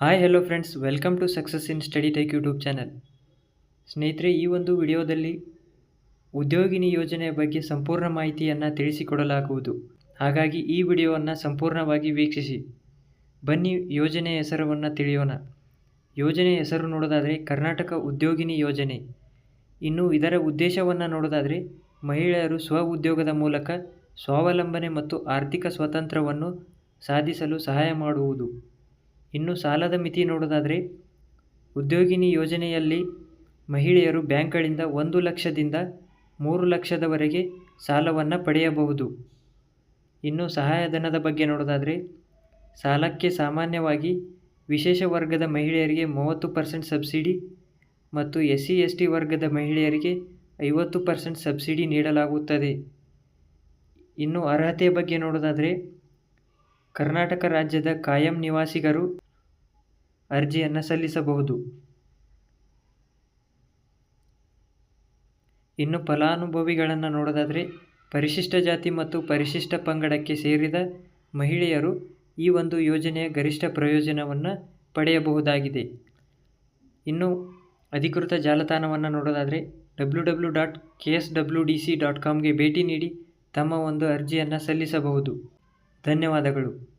Hi hello friends welcome to success in study tech YouTube channel ಸ್ನೇಹಿತರೆ, ಈ ಒಂದು ವಿಡಿಯೋದಲ್ಲಿ ಉದ್ಯೋಗಿನಿ ಯೋಜನೆಯ ಬಗ್ಗೆ ಸಂಪೂರ್ಣ ಮಾಹಿತಿಯನ್ನು ತಿಳಿಸಿಕೊಡಲಾಗುವುದು. ಹಾಗಾಗಿ ಈ ವಿಡಿಯೋವನ್ನು ಸಂಪೂರ್ಣವಾಗಿ ವೀಕ್ಷಿಸಿ. ಬನ್ನಿ, ಯೋಜನೆಯ ಹೆಸರನ್ನು ತಿಳಿಯೋಣ. ಯೋಜನೆಯ ಹೆಸರು ನೋಡೋದಾದರೆ ಕರ್ನಾಟಕ ಉದ್ಯೋಗಿನಿ ಯೋಜನೆ. ಇನ್ನು ಇದರ ಉದ್ದೇಶವನ್ನು ನೋಡೋದಾದರೆ ಮಹಿಳೆಯರು ಸ್ವ ಉದ್ಯೋಗದ ಮೂಲಕ ಸ್ವಾವಲಂಬನೆ ಮತ್ತು ಆರ್ಥಿಕ ಸ್ವಾತಂತ್ರ್ಯವನ್ನು ಸಾಧಿಸಲು ಸಹಾಯ ಮಾಡುವುದು. ಇನ್ನು ಸಾಲದ ಮಿತಿ ನೋಡೋದಾದರೆ ಉದ್ಯೋಗಿನಿ ಯೋಜನೆಯಲ್ಲಿ ಮಹಿಳೆಯರು ಬ್ಯಾಂಕ್ಗಳಿಂದ ಒಂದು ಲಕ್ಷದಿಂದ ಮೂರು ಲಕ್ಷದವರೆಗೆ ಸಾಲವನ್ನು ಪಡೆಯಬಹುದು. ಇನ್ನು ಸಹಾಯಧನದ ಬಗ್ಗೆ ನೋಡೋದಾದರೆ ಸಾಲಕ್ಕೆ ಸಾಮಾನ್ಯವಾಗಿ ವಿಶೇಷ ವರ್ಗದ ಮಹಿಳೆಯರಿಗೆ ಮೂವತ್ತು ಪರ್ಸೆಂಟ್ ಸಬ್ಸಿಡಿ ಮತ್ತು ಎಸ್ ಸಿ ಎಸ್ ಟಿ ವರ್ಗದ ಮಹಿಳೆಯರಿಗೆ ಐವತ್ತು ಪರ್ಸೆಂಟ್ ಸಬ್ಸಿಡಿ ನೀಡಲಾಗುತ್ತದೆ. ಇನ್ನು ಅರ್ಹತೆ ಬಗ್ಗೆ ನೋಡೋದಾದರೆ ಕರ್ನಾಟಕ ರಾಜ್ಯದ ಕಾಯಂ ನಿವಾಸಿಗರು ಅರ್ಜಿಯನ್ನು ಸಲ್ಲಿಸಬಹುದು. ಇನ್ನು ಫಲಾನುಭವಿಗಳನ್ನು ನೋಡೋದಾದರೆ, ಪರಿಶಿಷ್ಟ ಜಾತಿ ಮತ್ತು ಪರಿಶಿಷ್ಟ ಪಂಗಡಕ್ಕೆ ಸೇರಿದ ಮಹಿಳೆಯರು ಈ ಒಂದು ಯೋಜನೆಯ ಗರಿಷ್ಠ ಪ್ರಯೋಜನವನ್ನು ಪಡೆಯಬಹುದಾಗಿದೆ. ಇನ್ನು ಅಧಿಕೃತ ಜಾಲತಾಣವನ್ನು ನೋಡೋದಾದರೆ, W W dot K S W D C dot ಕಾಮ್ಗೆ ಭೇಟಿ ನೀಡಿ ತಮ್ಮ ಒಂದು ಅರ್ಜಿಯನ್ನು ಸಲ್ಲಿಸಬಹುದು. ಧನ್ಯವಾದಗಳು.